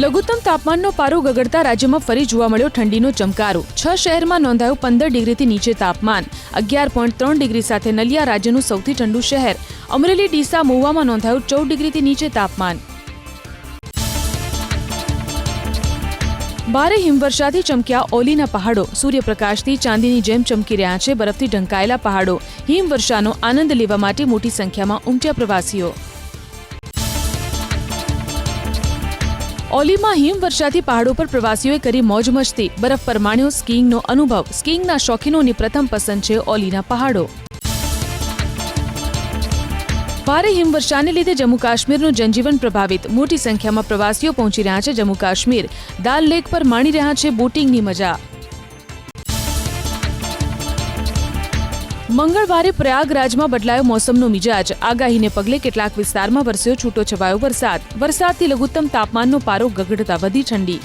લઘુત્તમ તાપમાનનો પારો ગગડતા રાજ્યમાં ફરી જોવા મળ્યો ઠંડીનો ચમકારો. છ શહેરમાં નોંધાયું પંદર ડિગ્રીથી નીચે તાપમાન. અગિયાર પોઈન્ટ ત્રણ ડિગ્રી સાથે નલિયા રાજ્યનું સૌથી ઠંડુ શહેર. અમરેલી, ડીસા, મહુવામાં નોંધાયું ચૌદ ડિગ્રીથી નીચે તાપમાન. ભારે હિમવર્ષાથી ચમક્યા ઓલીના પહાડો. સૂર્યપ્રકાશથી ચાંદીની જેમ ચમકી રહ્યા છે, બરફથી ઢંકાયેલા પહાડો. હિમવર્ષાનો આનંદ લેવા માટે મોટી સંખ્યામાં ઉમટ્યા પ્રવાસીઓ. ઓલીમાં હિમવર્ષાથી પહાડો પર પ્રવાસીઓએ કરી મોજ મસ્તી. બરફ પર માણ્યો સ્કીઇંગનો અનુભવ. સ્કીઇંગના શોખીનોની પ્રથમ પસંદ છે ઓલીના પહાડો. ભારે હિમવર્ષાને લીધે જમ્મુ કાશ્મીરનું જનજીવન પ્રભાવિત. મોટી સંખ્યામાં પ્રવાસીઓ પહોંચી રહ્યા છે જમ્મુ કાશ્મીર. દાલ લેક પર માણી રહ્યા છે બોટિંગની મજા. મંગળવારે પ્રયાગરાજમાં બદલાયો મોસમનો મિજાજ. આગાહીને પગલે કેટલાક વિસ્તારમાં વરસ્યો છૂટો છવાયો વરસાદ. વરસાદથી લઘુત્તમ તાપમાનનો પારો ગગડતા વધી ઠંડી.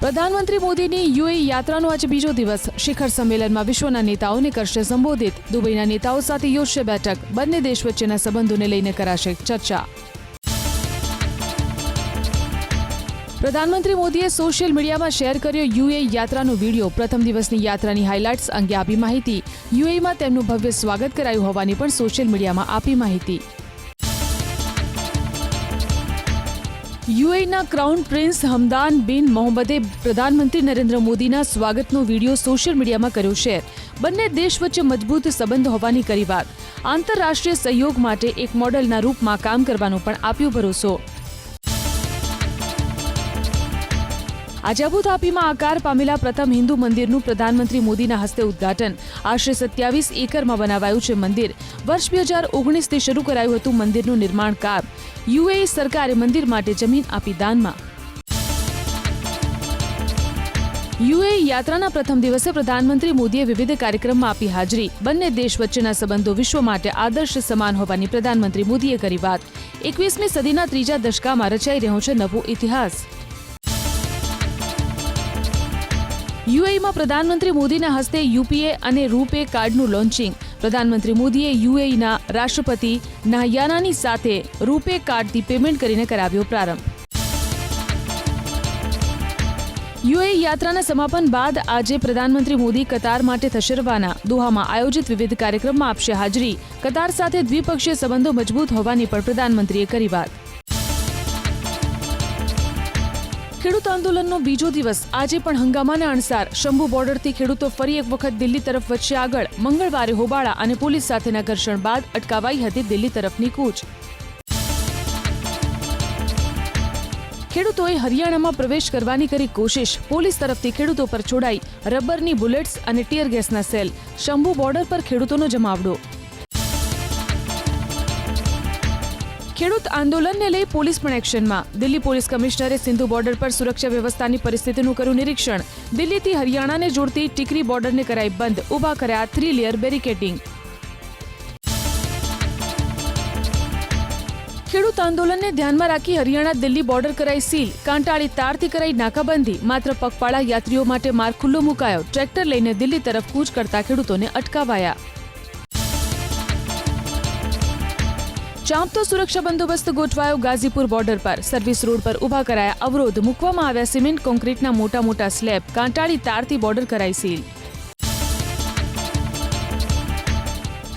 પ્રધાનમંત્રી મોદીની યુએ યાત્રાનો આજે બીજો દિવસ. શિખર સંમેલનમાં વિશ્વના નેતાઓને કરશે સંબોધિત. દુબઈના નેતાઓ સાથે યોજશે બેઠક. બંને દેશ વચ્ચેના સંબંધોને લઈને કરાશે ચર્ચા. પ્રધાનમંત્રી મોદીએ સોશિયલ મીડિયામાં શેર કર્યો યુએ યાત્રાનો વીડિયો. પ્રથમ દિવસની યાત્રાની હાઇલાઇટ્સ અંગે આપી માહિતી. યુએમાં તેમનું ભવ્ય સ્વાગત કરાયું હોવાની પણ સોશિયલ મીડિયામાં આપી માહિતી. યુએના ક્રાઉન પ્રિન્સ હમદાન બિન મોહમ્મદે પ્રધાનમંત્રી નરેન્દ્ર મોદીના સ્વાગતનો વીડિયો સોશિયલ મીડિયામાં કર્યો શેર બંને દેશ વચ્ચે મજબૂત સંબંધ હોવાની કરી વાત. આંતરરાષ્ટ્રીય સહયોગ માટે એક મોડલના રૂપમાં કામ કરવાનો પણ આપ્યો ભરોસો. આજે અબુધાબીમાં આકાર પામેલા પ્રથમ હિન્દુ મંદિરનું પ્રધાનમંત્રી મોદીના હસ્તે ઉદ્ઘાટન. આશરે સત્યાવીસ એકરમાં બનાવાયું છે મંદિર. વર્ષ બે હજાર ઓગણીસથી શરૂ કરાયું હતું મંદિરનું નિર્માણ કામ. યુએ સરકારે મંદિર માટે જમીન આપી દાનમાં. યુએ યાત્રાના પ્રથમ દિવસે પ્રધાનમંત્રી મોદીએ વિવિધ કાર્યક્રમમાં આપી હાજરી. બંને દેશ વચ્ચેના સંબંધો વિશ્વ માટે આદર્શ સમાન હોવાની પ્રધાનમંત્રી મોદીએ કરી વાત. એકવીસમી સદીના ત્રીજા દશકામાં રચાઈ રહ્યો છે નવો ઇતિહાસ. યુએઈમાં પ્રધાનમંત્રી મોદીના હસ્તે યુપીએ અને રૂપે કાર્ડનું લોન્ચિંગ. પ્રધાનમંત્રી મોદીએ યુએઈના રાષ્ટ્રપતિ નાહયાનાની સાથે રૂપે કાર્ડથી પેમેન્ટ કરીને કરાવ્યો પ્રારંભ. યુએઈ યાત્રાના સમાપન બાદ આજે પ્રધાનમંત્રી મોદી કતાર માટે થશે રવાના દોહામાં આયોજિત વિવિધ કાર્યક્રમમાં આપશે હાજરી. કતાર સાથે દ્વિપક્ષીય સંબંધો મજબૂત હોવાની પણ પ્રધાનમંત્રીએ કરી વાત. ખેડૂત આંદોલનનો બીજો દિવસ. આજે પણ હંગામાના અણસાર. શંભુ બોર્ડરથી ખેડૂતો ફરી એક વખત દિલ્હી તરફ વચ્ચે આગળ. મંગળવારે હોબાળા અને પોલીસ સાથેના ઘર્ષણ બાદ અટકાવાઈ હતી દિલ્હી તરફની કૂચ. ખેડૂતોએ હરિયાણામાં પ્રવેશ કરવાની કરી કોશિશ. પોલીસ તરફથી ખેડૂતો પર છોડાઈ રબરની બુલેટ્સ અને ટીયર ગેસના સેલ. શંભુ બોર્ડર પર ખેડૂતોનો જમાવડો. ખેડૂત આંદોલનને લઈ પોલીસ પણ એક્શનમાં. દિલ્હી પોલીસ કમિશનરે સિંધુ બોર્ડર પર સુરક્ષા વ્યવસ્થાની પરિસ્થિતિનું કર્યું નિરીક્ષણ. દિલ્હીથી હરિયાણાને જોડતી ટીકરી બોર્ડરને કરાઈ બંધ, ઊભા કર્યા થ્રી લેયર બેરિકેટિંગ ખેડૂત આંદોલનને ધ્યાનમાં રાખી હરિયાણા દિલ્હી બોર્ડર કરાઈ સીલ. કાંટાળી તારથી કરાઈ નાકાબંધી. માત્ર પગપાળા યાત્રીઓ માટે માર્ગ ખુલ્લો મુકાયો. ટ્રેક્ટર લઈને દિલ્હી તરફ કૂચ કરતા ખેડૂતોને અટકાવાયા. ચાંપતો સુરક્ષા બંદોબસ્ત ગોઠવાયો ગાઝીપુર બોર્ડર પર. સર્વિસ રોડ પર ઊભા કરાયા અવરોધ. મૂકવામાં આવ્યા સિમેન્ટ, કોન્ક્રીટના મોટા મોટા સ્લેબ. કાંટાળી તારથી બોર્ડર કરાઈ સીલ.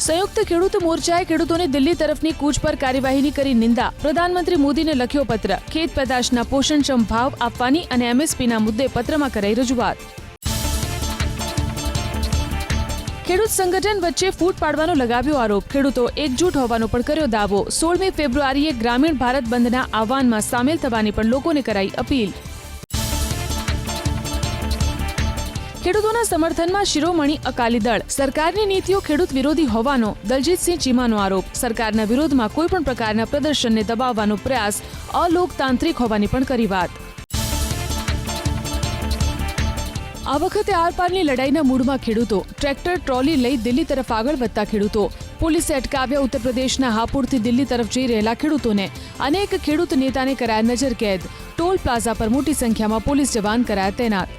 સંયુક્ત ખેડૂત મોરચાએ ખેડૂતોને દિલ્હી તરફની કૂચ પર કાર્યવાહીની કરી નિંદા. પ્રધાનમંત્રી મોદીને લખ્યો પત્ર. ખેત પેદાશના પોષણક્ષમ ભાવ આપવાની અને એમએસપીના મુદ્દે પત્રમાં કરાઈ રજૂઆત. ખેડૂત સંગઠન વચ્ચે ફૂટ પાડવાનો લગાવ્યો આરોપ. ખેડૂતો એકજૂટ હોવાનો પણ કર્યો દાવો. સોળમી ફેબ્રુઆરીએ ગ્રામીણ ભારત બંધના આહવાનમાં સામેલ થવાની પણ લોકોને કરાઈ અપીલ. ખેડૂતોના સમર્થનમાં શિરોમણી અકાલી દળ. સરકારની નીતિઓ ખેડૂત વિરોધી હોવાનો દલજીતસિંહ ચીમાનો આરોપ. સરકારના વિરોધમાં કોઈ પણ પ્રકારના પ્રદર્શનને દબાવવાનો પ્રયાસ અલોકતાંત્રિક હોવાની પણ કરી વાત. આ વખતે આરપારની લડાઈના મૂડમાં ખેડૂતો ટ્રેક્ટર, ટ્રોલી લઈ દિલ્હી તરફ આગળ વધતા ખેડૂતો. પોલીસે અટકાવ્યા ઉત્તર પ્રદેશના હાપુરથી દિલ્હી તરફ જઈ રહેલા ખેડૂતોને અનેક ખેડૂત નેતાને કરાયા નજર કેદ. ટોલ પ્લાઝા પર મોટી સંખ્યામાં પોલીસ જવાન કરાયા તૈનાત.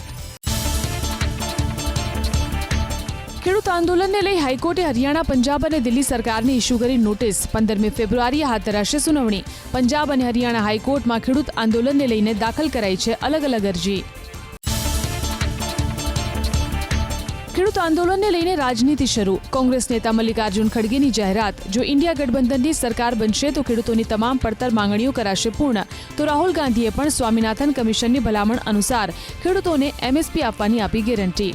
ખેડૂત આંદોલનને લઈ હાઈકોર્ટે હરિયાણા, પંજાબ અને દિલ્હી સરકારને ઇસ્યુ કરી નોટિસ. પંદરમી ફેબ્રુઆરીએ હાથ ધરાશે સુનાવણી. પંજાબ અને હરિયાણા હાઈકોર્ટમાં ખેડૂત આંદોલનને લઈને દાખલ કરાઈ છે અલગ અલગ અરજી. ખેડૂત આંદોલનને લઈને રાજનીતિ શરૂ. કોંગ્રેસ નેતા મલ્લિકાર્જુન ખડગેની જાહેરાત, જો ઇન્ડિયા ગઠબંધનની સરકાર બનશે, તો ખેડૂતોની તમામ પડતર માંગણીઓ કરાશે પૂર્ણ. તો રાહુલ ગાંધીએ પણ સ્વામિનાથન કમિશનની ભલામણ અનુસાર ખેડૂતોને એમએસપી આપવાની આપી ગેરંટી.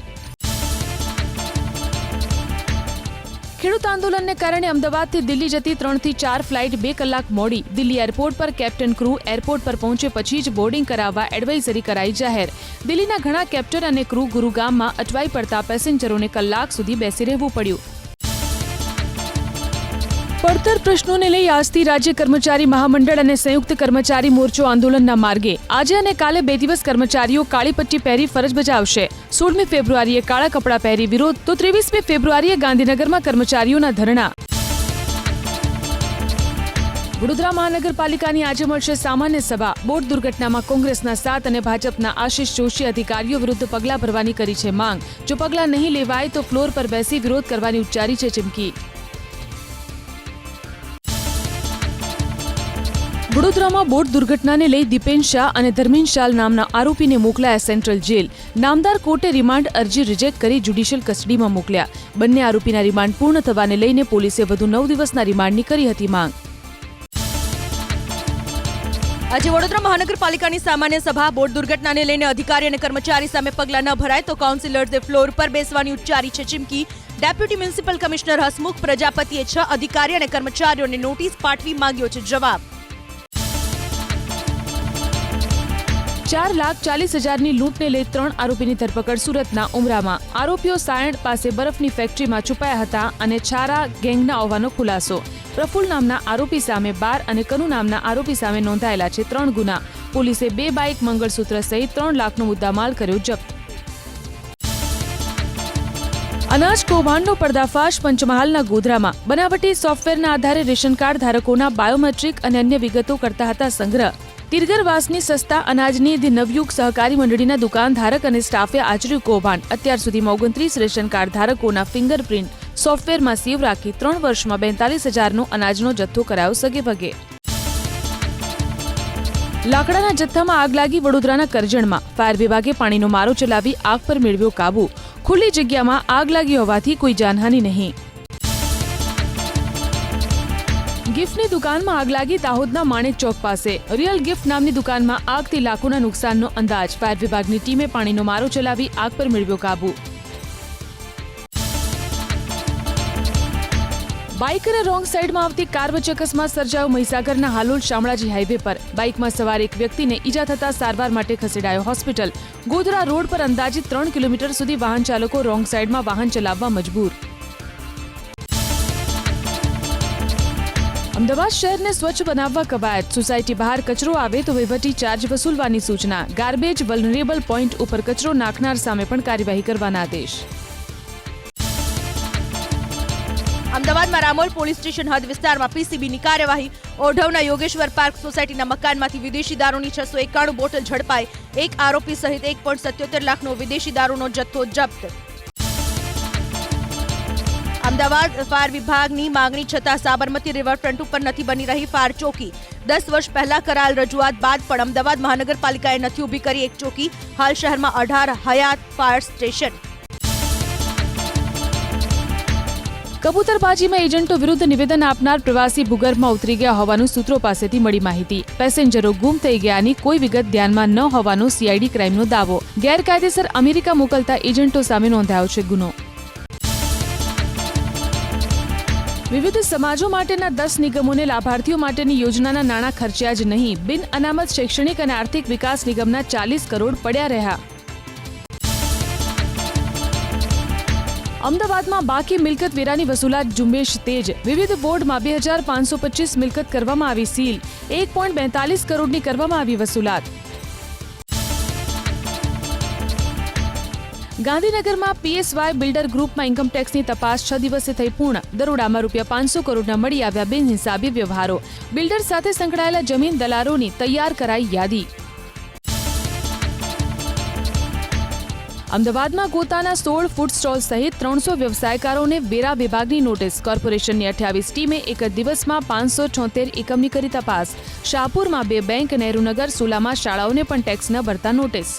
ખેડૂત આંદોલનને કારણે અમદાવાદથી દિલ્હી જતી ત્રણથી ચાર ફ્લાઇટ બે કલાક મોડી. દિલ્હી એરપોર્ટ પર કેપ્ટન ક્રૂ એરપોર્ટ પર પહોંચે પછી જ બોર્ડિંગ કરાવવા એડવાઇઝરી કરાઈ જાહેર. દિલ્હીના ઘણા કેપ્ટન અને ક્રૂ ગુરુગામમાં અટવાઈ પડતા પેસેન્જરોને કલાક સુધી બેસી રહેવું પડ્યું. પડતર પ્રશ્નોને લઈ આજથી રાજ્ય કર્મચારી મહામંડળ અને સંયુક્ત કર્મચારી મોરચો આંદોલનના માર્ગે. આજે અને કાલે બે દિવસ કર્મચારીઓ કાળી પટ્ટી પહેરી ફરજ બજાવશે. સોળમી ફેબ્રુઆરીએ કાળા કપડાં પહેરી વિરોધ, તો ત્રેવીસમી ફેબ્રુઆરીએ ગાંધીનગરમાં કર્મચારીઓના ધરણા. વડોદરા મહાનગરપાલિકાની આજે મળશે સામાન્ય સભા. બોટ દુર્ઘટનામાં કોંગ્રેસના સાત અને ભાજપના આશિષ જોશી અધિકારીઓ વિરુદ્ધ પગલાં ભરવાની કરી છે માંગ. જો પગલાં નહીં લેવાય તો ફ્લોર પર બેસી વિરોધ કરવાની ઉચ્ચારી છે ચીમકી. વડોદરામાં બોટ દુર્ઘટનાને લઈ દીપેન શાહ અને ધર્મીન શાલ નામના આરોપીને મોકલાયા સેન્ટ્રલ જેલ. નામદાર કોર્ટે રિમાન્ડ અરજી રિજેક્ટ કરી જ્યુડિશિયલ કસ્ટડીમાં મોકલ્યા. બંને આરોપીના રિમાન્ડ પૂર્ણ થવાને લઈને પોલીસે વધુ નવ દિવસના રિમાન્ડની કરી હતી માંગ. આજે વડોદરા મહાનગરપાલિકાની સામાન્ય સભા બોટ દુર્ઘટનાને લઈને અધિકારી અને કર્મચારી સામે પગલાં ન ભરાય તો કાઉન્સિલર્સે ફ્લોર પર બેસવાની ઉચ્ચારી છે. ચીમકી ડેપ્યુટી મ્યુનિસિપલ કમિશનર હસમુખ પ્રજાપતિએ છ અધિકારી અને કર્મચારીઓને નોટિસ પાઠવી માંગ્યો છે. જવાબ ચાર લાખ ચાલીસ હજારની લૂંટને લઈ ત્રણ આરોપીની ધરપકડ સુરતના ઉમરામાં. આરોપીઓ સાયણ પાસે બરફની ફેક્ટરીમાં છુપાયા હતા અને છારા ગેંગના હોવાનો ખુલાસો. પ્રફુલ નામના આરોપી સામે બાર અને કનુ નામના આરોપી સામે નોંધાયેલા છે ત્રણ ગુના. પોલીસે બે બાઇક મંગળસૂત્ર સહિત ત્રણ લાખનો મુદ્દામાલ કર્યો જપ્ત. અનાજ કૌભાંડનો પર્દાફાશ પંચમહાલના ગોધરામાં. બનાવટી સોફ્ટવેરના આધારે રેશન કાર્ડ ધારકોના બાયોમેટ્રિક અને અન્ય વિગતો કરતા હતા સંગ્રહ. તિરગરવાસની સસ્તા અનાજની ધી નવયુગ સહકારી મંડળીના દુકાન ધારક અને સ્ટાફે આચર્યું કૌભાંડ. અત્યાર સુધીમાં ઓગણત્રીસ રેશન કાર્ડ ધારકોના ફિંગરપ્રિન્ટ સોફ્ટવેરમાં સેવ રાખી ત્રણ વર્ષમાં બેતાલીસ હજારનો અનાજનો જથ્થો કરાયો સગે વગે લાકડાના જથ્થામાં આગ લાગી વડોદરાના કરજણમાં. ફાયર વિભાગે પાણીનો મારો ચલાવી આગ પર મેળવ્યો કાબુ. ખુલ્લી જગ્યામાં આગ લાગી હોવાથી કોઈ જાનહાની નહીં. ગિફ્ટની દુકાનમાં આગ લાગી દાહોદના માણેક ચોક પાસે. રિયલ ગિફ્ટ નામની દુકાનમાં આગથી લાખોના નુકસાનનો અંદાજ. ફાયર વિભાગની ટીમે પાણીનો મારો ચલાવી આગ પર મેળવ્યો કાબુ. બાઇક અને રોંગ સાઈડમાં આવતી કાર વચ્ચે અકસ્માત સર્જાયો. મહીસાગરના હાલોલ શામળાજી હાઈવે પર બાઇકમાં સવાર એક વ્યક્તિને ઈજા થતા સારવાર માટે ખસેડાયો હોસ્પિટલ. ગોધરા રોડ પર અંદાજિત ત્રણ કિલોમીટર સુધી વાહન ચાલકો રોંગ સાઈડમાં વાહન ચલાવવા મજબૂર. અમદાવાદ શહેરને સ્વચ્છ બનાવવા કવાયત. સોસાયટી બહાર કચરો આવે તો વહીવટી ચાર્જ વસૂલવાની સૂચના. ગાર્બેજ વલનરેબલ પોઈન્ટ ઉપર કચરો નાખનાર સામે પણ કાર્યવાહી કરવાના આદેશ. અમદાવાદમાં રામોલ પોલીસ સ્ટેશન હદ વિસ્તારમાં પીસીબીની કાર્યવાહી. ઓઢવના યોગેશ્વર પાર્ક સોસાયટીના મકાનમાંથી વિદેશી દારૂની છસો એકાણું બોટલ ઝડપાઈ. એક આરોપી સહિત એક પોઈન્ટ સત્યોતેર લાખનો વિદેશી દારૂનો જથ્થો જપ્ત. અમદાવાદ ફાયર વિભાગની માંગણી છતાં સાબરમતી રિવરફ્રન્ટ ઉપર નથી બની રહી ફાયર ચોકી. દસ વર્ષ પહેલા કરાયેલ રજૂઆત બાદ પણ અમદાવાદ મહાનગરપાલિકાએ નથી ઊભી કરી એક ચોકી. હાલ શહેરમાં અઢાર હયાત ફાયર સ્ટેશન. કબૂતરબાજીમાં એજન્ટો વિરુદ્ધ નિવેદન આપનાર પ્રવાસી ભૂગર્ભમાં ઉતરી ગયા હોવાનું સૂત્રો પાસેથી મળી માહિતી. પેસેન્જરો ગુમ થઈ ગયાની કોઈ વિગત ધ્યાનમાં ન હોવાનો સીઆઈડી ક્રાઇમનો દાવો. ગેરકાયદેસર અમેરિકા મોકલતા એજન્ટો સામે નોંધાયો છે ગુનો. વિવિધ સમાજો માટેના દસ નિગમોને લાભાર્થીઓ માટેની યોજનાના નાણાં ખર્ચ્યા જ નહીં. બિન અનામત શૈક્ષણિક અને આર્થિક વિકાસ નિગમના ચાલીસ કરોડ પડ્યા રહ્યા. અમદાવાદમાં બાકી મિલકત વેરાની વસૂલાત ઝુંબેશ તેજ. વિવિધ બોર્ડમાં બે હજાર પાંચસો પચીસ મિલકત કરવામાં આવી સીલ. એક પોઈન્ટ બેતાલીસ કરોડની કરવામાં આવી વસૂલાત. ગાંધીનગરમાં પીએસવાય બિલ્ડર ગ્રુપમાં ઇન્કમટેક્સની તપાસ છ દિવસે થઈ પૂર્ણ. દરોડામાં રૂપિયા પાંચસો કરોડના મળી આવ્યા બિનહિસાબી વ્યવહારો. બિલ્ડર સાથે સંકળાયેલા જમીન દલારોની તૈયાર કરાઈ યાદી. અમદાવાદમાં ગોતાના સોળ ફૂડ સ્ટોલ સહિત ત્રણસો વ્યવસાયકારોને વેરા વિભાગની નોટિસ કોર્પોરેશનની અઠ્યાવીસ ટીમે એક જ દિવસમાં પાંચસો છોતેર એકમની કરી તપાસ. શાહપુરમાં બે બેંક નહેરુનગર સુલામાં શાળાઓને પણ ટેક્સ ન ભરતા નોટિસ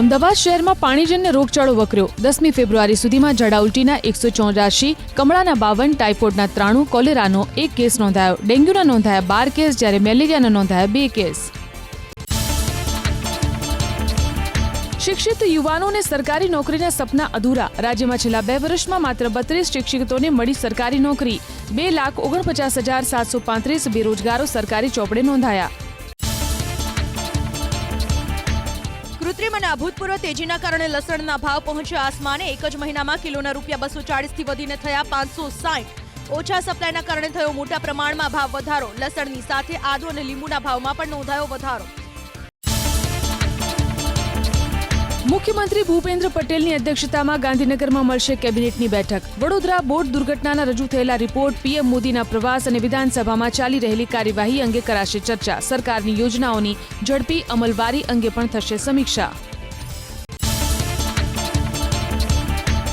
અમદાવાદ શહેરમાં પાણીજન્ય રોગચાળો વકર્યો. દસમી ફેબ્રુઆરી સુધીમાં ઝાડા ઉલટીના એકસો ચોરાશી કમળાના બાવન, ટાઇફોઇડના ત્રાણું, કોલેરાનો એક કેસ નોંધાયો. ડેન્ગ્યુના નોંધાયા બાર કેસ, જ્યારે મેલેરિયાના નોંધાયા બે કેસ. શિક્ષિત યુવાનોને સરકારી નોકરીના સપના અધૂરા. રાજ્યમાં છેલ્લા બે વર્ષમાં માત્ર બત્રીસ શિક્ષિતોને મળી સરકારી નોકરી. બે લાખ ઓગણપચાસ હજાર સાતસો પાંત્રીસ બેરોજગારો સરકારી ચોપડે નોંધાયા. કૃત્રિમ અને અભૂતપૂર્વ તેજીના કારણે લસણના ભાવ પહોંચ્યા આસમાને. એક જ મહિનામાં કિલોના રૂપિયા બસો ચાળીસથી વધીને થયા પાંચસો સાઠ. ઓછા સપ્લાયના કારણે થયો મોટા પ્રમાણમાં ભાવ વધારો. લસણની સાથે આદુ અને લીંબુના ભાવમાં પણ નોંધાયો વધારો. મુખ્યમંત્રી ભૂપેન્દ્ર પટેલની અધ્યક્ષતામાં ગાંધીનગરમાં મળશે કેબિનેટની બેઠક. વડોદરા બોટ દુર્ઘટનાના રજૂ થયેલા રિપોર્ટ, પીએમ મોદીના પ્રવાસ અને વિધાનસભામાં ચાલી રહેલી કાર્યવાહી અંગે કરાશે ચર્ચા. સરકારની યોજનાઓની ઝડપી અમલવારી અંગે પણ થશે સમીક્ષા.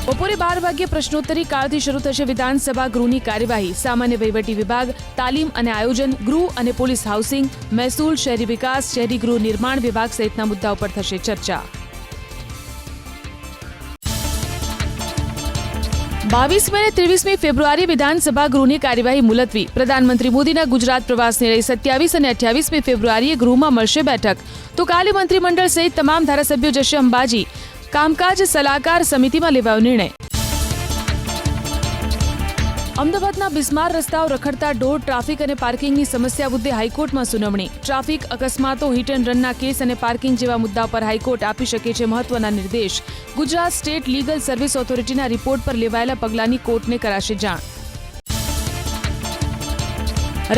બપોરે બાર વાગ્યે પ્રશ્નોત્તરી કાળથી શરૂ થશે વિધાનસભા ગૃહની કાર્યવાહી. સામાન્ય વહીવટી વિભાગ, તાલીમ અને આયોજન, ગૃહ અને પોલીસ હાઉસિંગ, મહેસૂલ, શહેરી વિકાસ, શહેરી ગૃહ નિર્માણ વિભાગ સહિતના મુદ્દાઓ પર થશે ચર્ચા. બાવીસમી અને ત્રેવીસમી ફેબ્રુઆરી વિધાનસભા ગૃહની કાર્યવાહી મુલતવી. પ્રધાનમંત્રી મોદીના ગુજરાત પ્રવાસને લઈ સત્યાવીસ અને અઠ્યાવીસમી ફેબ્રુઆરીએ ગૃહમાં મળશે બેઠક. તો કાલે મંત્રીમંડળ સહિત તમામ ધારાસભ્યો જશે અંબાજી. કામકાજ સલાહકાર સમિતિમાં લેવાયો નિર્ણય. અમદાવાદના બિસ્માર રસ્તાઓ રખડતા ઢોર ટ્રાફિક અને પાર્કિંગની સમસ્યા મુદ્દે હાઈકોર્ટમાં સુનાવણી. ટ્રાફિક અકસ્માતો, હિટ એન્ડ રનના કેસ અને પાર્કિંગ જેવા મુદ્દા પર હાઈકોર્ટ આપી શકે છે મહત્વના નિર્દેશ. ગુજરાત સ્ટેટ લીગલ સર્વિસ ઓથોરિટીના રિપોર્ટ પર લેવાયેલા પગલાંની કોર્ટને કરાશે જાણ.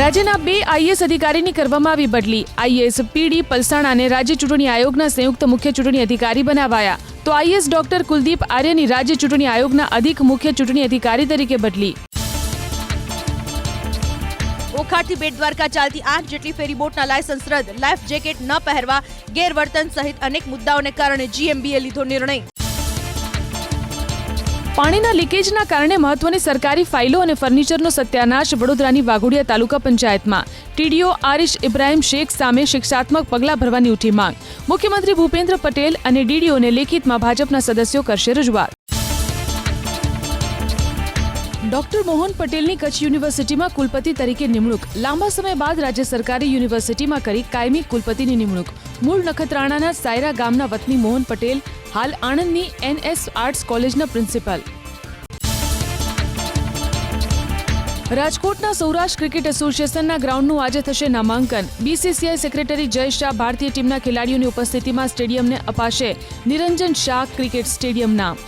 રાજ્યના બે આઈએસ અધિકારીની કરવામાં આવી બદલી. આઈએસ પીડી પલસાણાને રાજ્ય ચૂંટણી આયોગના સંયુક્ત મુખ્ય ચૂંટણી અધિકારી બનાવાયા. તો આઈએસ ડોક્ટર કુલદીપ આર્યની રાજ્ય ચૂંટણી આયોગના અધિક મુખ્ય ચૂંટણી અધિકારી તરીકે બદલી. ઓખાડથી બેટ દ્વારકા ચાલતી આઠ જેટલી ફેરીબોટના લાયસન્સ રદ, લાઈફ જેકેટ ન પહેરવા, ગેરવર્તન સહિત અનેક મુદ્દાઓને કારણે જીએમબીએ લીધો નિર્ણય. પાણીના લીકેજના કારણે મહત્વની સરકારી ફાઇલો અને ફર્નિચરનો સત્યાનાશ વડોદરાની વાઘોડિયા તાલુકા પંચાયતમાં. ટીડીઓ આરિશ ઇબ્રાહીમ શેખ સામે શિક્ષાત્મક પગલાં ભરવાની ઉઠી માંગ. મુખ્યમંત્રી ભૂપેન્દ્ર પટેલ અને ડીડીઓને લેખિતમાં ભાજપના સદસ્યો કરશે રજૂઆત. ડોક્ટર મોહન પટેલની કચ્છ યુનિવર્સિટીમાં કુલપતિ તરીકે નિમણૂક. લાંબા સમય બાદ રાજ્ય સરકારે યુનિવર્સિટીમાં કરી કાયમી કુલપતિની નિમણૂક. મૂળ નખત્રાણાના સાયરા ગામના વતની મોહન પટેલ, હાલ આણંદની એનએસ આર્ટ્સ કોલેજના પ્રિન્સિપાલ. રાજકોટના સૌરાષ્ટ્ર ક્રિકેટ એસોસિએશનના ગ્રાઉન્ડનું આજે થશે નામાંકન. બીસીસીઆઈ સેક્રેટરી જય શાહ ભારતીય ટીમના ખેલાડીઓની ઉપસ્થિતિમાં સ્ટેડિયમને અપાશે. નિરંજન શાહ ક્રિકેટ સ્ટેડિયમ નામ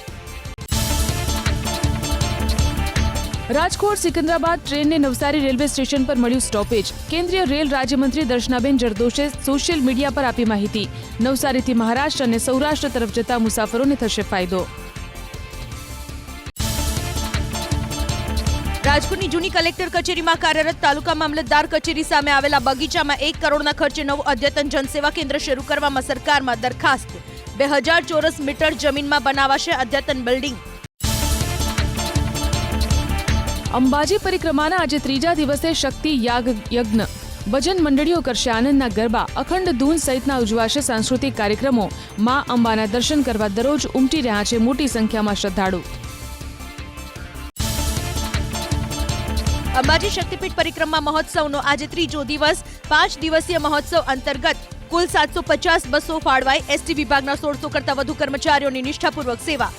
રાજકોટ સિકંદરાબાદ ટ્રેનને નવસારી રેલવે સ્ટેશન પર મળ્યું સ્ટોપેજ. કેન્દ્રીય રેલ રાજ્યમંત્રી દર્શનાબેન જરદોશે સોશિયલ મીડિયા પર આપી માહિતી. નવસારીથી મહારાષ્ટ્ર અને સૌરાષ્ટ્ર તરફ જતા મુસાફરોને થશે ફાયદો. રાજકોટની જૂની કલેક્ટર કચેરીમાં કાર્યરત તાલુકા મામલતદાર કચેરી સામે આવેલા બગીચામાં એક કરોડના ખર્ચે નવું અદ્યતન જનસેવા કેન્દ્ર શરૂ કરવામાં સરકારમાં દરખાસ્ત. બે હજાર ચોરસ મીટર જમીનમાં બનાવાશે અદ્યતન બિલ્ડિંગ. અંબાજી પરિક્રમાના આજે ત્રીજા દિવસે શક્તિ યાગ યજ્ઞ. ભજન મંડળીઓ કરશે આનંદના ગરબા. અખંડ ધૂન સહિતના ઉજવાશે સાંસ્કૃતિક કાર્યક્રમો. મા અંબાના દર્શન કરવા દરરોજ ઉમટી રહ્યા છે મોટી સંખ્યામાં શ્રદ્ધાળુ. અંબાજી શક્તિપીઠ પરિક્રમા મહોત્સવનો આજે ત્રીજો દિવસ. પાંચ દિવસીય મહોત્સવ અંતર્ગત કુલ સાતસો પચાસ બસો ફાળવાઈ એસટી વિભાગના સોળસો કરતા વધુ કર્મચારીઓની નિષ્ઠાપૂર્વક સેવા.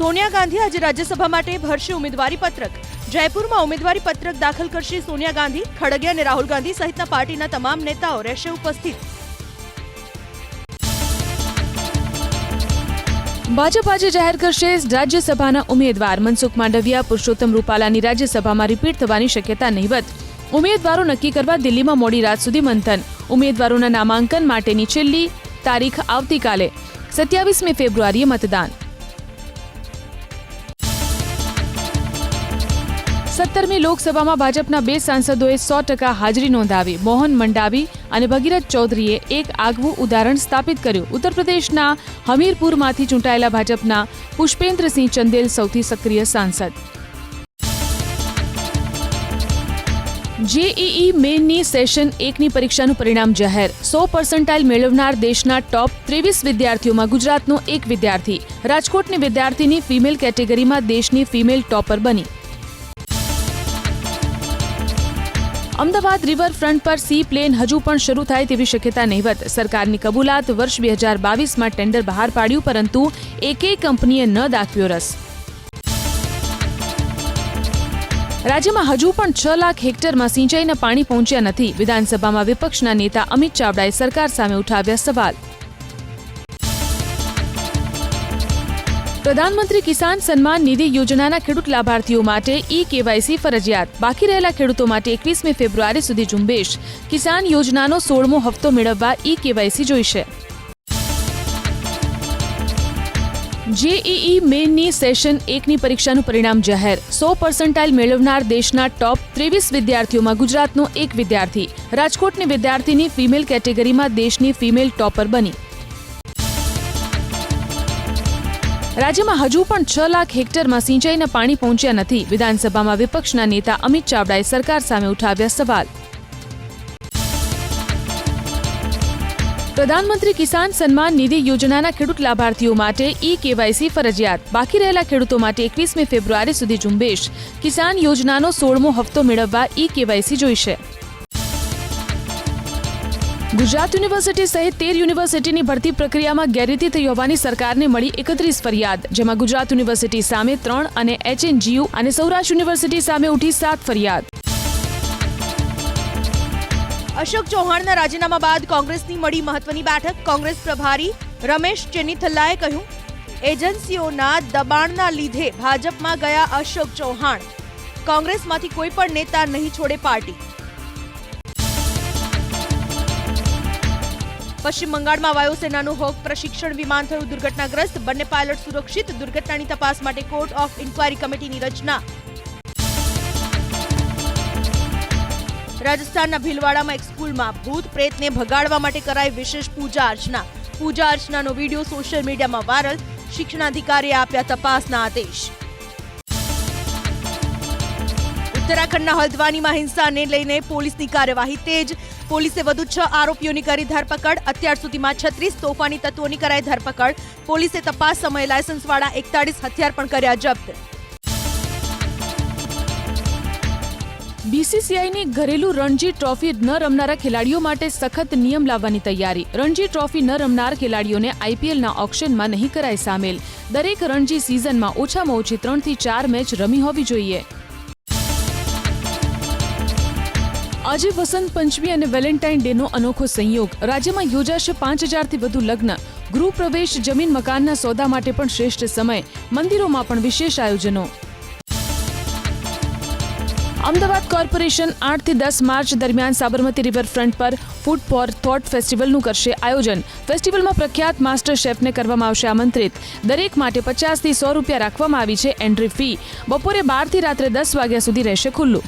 સોનિયા ગાંધી આજે રાજ્યસભા માટે ભરશે ઉમેદવારી પત્રક. જયપુરમાં ઉમેદવારી પત્રક દાખલ કરશે સોનિયા ગાંધી ખડગે અને રાહુલ ગાંધી સહિતના પાર્ટીના તમામ નેતાઓ રહેશે ઉપસ્થિત. ભાજપ આજે જાહેર કરશે રાજ્યસભાના ઉમેદવાર. મનસુખ માંડવિયા, પુરુષોત્તમ રૂપાલાની રાજ્યસભામાં રિપીટ થવાની શક્યતા નહીવત. ઉમેદવારો નક્કી કરવા દિલ્હીમાં મોડી રાત સુધી મંથન. ઉમેદવારોના નામાંકન માટેની છેલ્લી તારીખ આવતીકાલે, સત્યાવીસમી ફેબ્રુઆરીએ મતદાન. સત્તરમી લોકસભામાં ભાજપના બે સાંસદોએ સો ટકા હાજરી નોંધાવી, મોહન મંડાવી અને ભગીરથ ચૌધરીએ એક આગવું ઉદાહરણ સ્થાપિત કર્યું. ઉત્તર પ્રદેશના હમીરપુરમાંથી ચૂંટાયેલા ભાજપના પુષ્પેન્દ્રસિંહ ચંદેલ સૌથી સક્રિય સાંસદ. જેઈઈ મેનની સેશન એકની પરીક્ષાનું પરિણામ જાહેર. સો પર્સન્ટાઇલ મેળવનાર દેશના ટોપ ત્રેવીસ વિદ્યાર્થીઓમાં ગુજરાતનો એક વિદ્યાર્થી. રાજકોટની વિદ્યાર્થીની ફિમેલ કેટેગરીમાં દેશની ફિમેલ ટોપર બની. અમદાવાદ રિવરફ્રન્ટ પર સી પ્લેન હજુ પણ શરૂ થાય તેવી શક્યતા નહીવત સરકારની કબૂલાત વર્ષ બે હજાર બાવીસમાં ટેન્ડર બહાર પાડ્યું, પરંતુ એકેય કંપનીએ ન દાખવ્યો રસ. રાજ્યમાં હજુ પણ છ લાખ હેક્ટરમાં સિંચાઈના પાણી પહોંચ્યા નથી. વિધાનસભામાં વિપક્ષના નેતા અમિત ચાવડાએ સરકાર સામે ઉઠાવ્યા સવાલ. પ્રધાનમંત્રી કિસાન સન્માન નિધિ યોજનાના ખેડૂત લાભાર્થીઓ માટે ઈ કેવાયસી ફરજિયાત. બાકી રહેલા ખેડૂતો માટે એકવીસમી ફેબ્રુઆરી સુધી ઝુંબેશ. કિસાન યોજનાનો સોળમો હપ્તો મેળવવા ઈ કેવાયસી જોઈશે. જેઈઈ મેનની સેશન એકની પરીક્ષાનું પરિણામ જાહેર. સો પર્સન્ટાઇલ મેળવનાર દેશના ટોપ ત્રેવીસ વિદ્યાર્થીઓમાં ગુજરાતનો એક વિદ્યાર્થી. રાજકોટની વિદ્યાર્થીની ફિમેલ કેટેગરીમાં દેશની ફિમેલ ટોપર બની. રાજ્યમાં હજુ પણ છ લાખ હેક્ટરમાં સિંચાઈના પાણી પહોંચ્યા નથી. વિધાનસભામાં વિપક્ષના નેતા અમિત ચાવડાએ સરકાર સામે ઉઠાવ્યા સવાલ. પ્રધાનમંત્રી કિસાન સન્માન નિધિ યોજનાના ખેડૂત લાભાર્થીઓ માટે ઈ કેવાયસી ફરજિયાત. બાકી રહેલા ખેડૂતો માટે એકવીસમી ફેબ્રુઆરી સુધી ઝુંબેશ. કિસાન યોજનાનો સોળમો હપ્તો મેળવવા ઈ કેવાયસી જોઈશે. ગુજરાત યુનિવર્સિટી સહિત તેર યુનિવર્સિટીની ભરતી પ્રક્રિયામાં ગેરરીતિ થઈ હોવાની સરકારને મળી એકત્રીસ ફરિયાદ, જેમાં ગુજરાત યુનિવર્સિટી સામે ત્રણ અને એચએનજીયુ અને સૌરાષ્ટ્ર યુનિવર્સિટી સામે ઉઠી સાત ફરિયાદ. અશોક ચૌહાણના રાજીનામા બાદ કોંગ્રેસની મળી મહત્વની બેઠક. કોંગ્રેસ પ્રભારી રમેશ ચેનીથલ્લાએ કહ્યું, એજન્સીઓના દબાણના લીધે ભાજપમાં ગયા અશોક ચૌહાણ. કોંગ્રેસમાંથી કોઈ પણ નેતા નહીં છોડે પાર્ટી. પશ્ચિમ બંગાળમાં વાયુસેનાનું હોક પ્રશિક્ષણ વિમાન થયું દુર્ઘટનાગ્રસ્ત. બંને પાયલટ સુરક્ષિત. દુર્ઘટનાની તપાસ માટે કોર્ટ ઓફ ઇન્ક્વાયરી કમિટીની રચના. રાજસ્થાનના ભીલવાડામાં એક સ્કૂલમાં ભૂત પ્રેતને ભગાડવા માટે કરાઈ વિશેષ પૂજા અર્ચના. પૂજા અર્ચનાનો વીડિયો સોશિયલ મીડિયામાં વાયરલ. શિક્ષણાધિકારીએ આપ્યા તપાસના આદેશ. ઉત્તરાખંડના હલ્દવાનીમાં હિંસાને લઈને પોલીસની કાર્યવાહી તેજ. પોલીસે વધુ છ આરોપીઓની કરી ધરપકડ. અત્યાર સુધીમાં છત્રીસ તોફાની તત્વોની કરાઈ ધરપકડ. પોલીસે તપાસ સમયે લાયસન્સવાળા એકતાળીસ હથિયાર પણ કર્યા જપ્ત. બીસીસીઆઈની ઘરેલું રણજી ટ્રોફી ન રમનારા ખેલાડીઓ માટે સખત નિયમ લાવવાની તૈયારી. રણજી ટ્રોફી ન રમનાર ખેલાડીઓને આઈપીએલના ઓક્શનમાં નહીં કરાય સામેલ. દરેક રણજી સિઝનમાં ઓછામાં ઓછી ત્રણથી ચાર મેચ રમી હોવી જોઈએ. આજે વસંત પંચમી અને વેલેન્ટાઇન ડેનો અનોખો સંયોગ. રાજ્યમાં યોજાશે પાંચ હજારથી વધુ લગ્ન. ગૃહ પ્રવેશ જમીન મકાનના સોદા માટે પણ શ્રેષ્ઠ સમય. મંદિરોમાં પણ વિશેષ આયોજનો. અમદાવાદ કોર્પોરેશન આઠથી દસ માર્ચ દરમિયાન સાબરમતી રિવરફ્રન્ટ પર ફૂડ ફોર થોટ ફેસ્ટિવલનું કરશે આયોજન. ફેસ્ટિવલમાં પ્રખ્યાત માસ્ટર શેફને કરવામાં આવશે આમંત્રિત. દરેક માટે પચાસથી સો રૂપિયા રાખવામાં આવી છે એન્ટ્રી ફી. બપોરે બારથી રાત્રે દસ વાગ્યા સુધી રહેશે ખુલ્લું.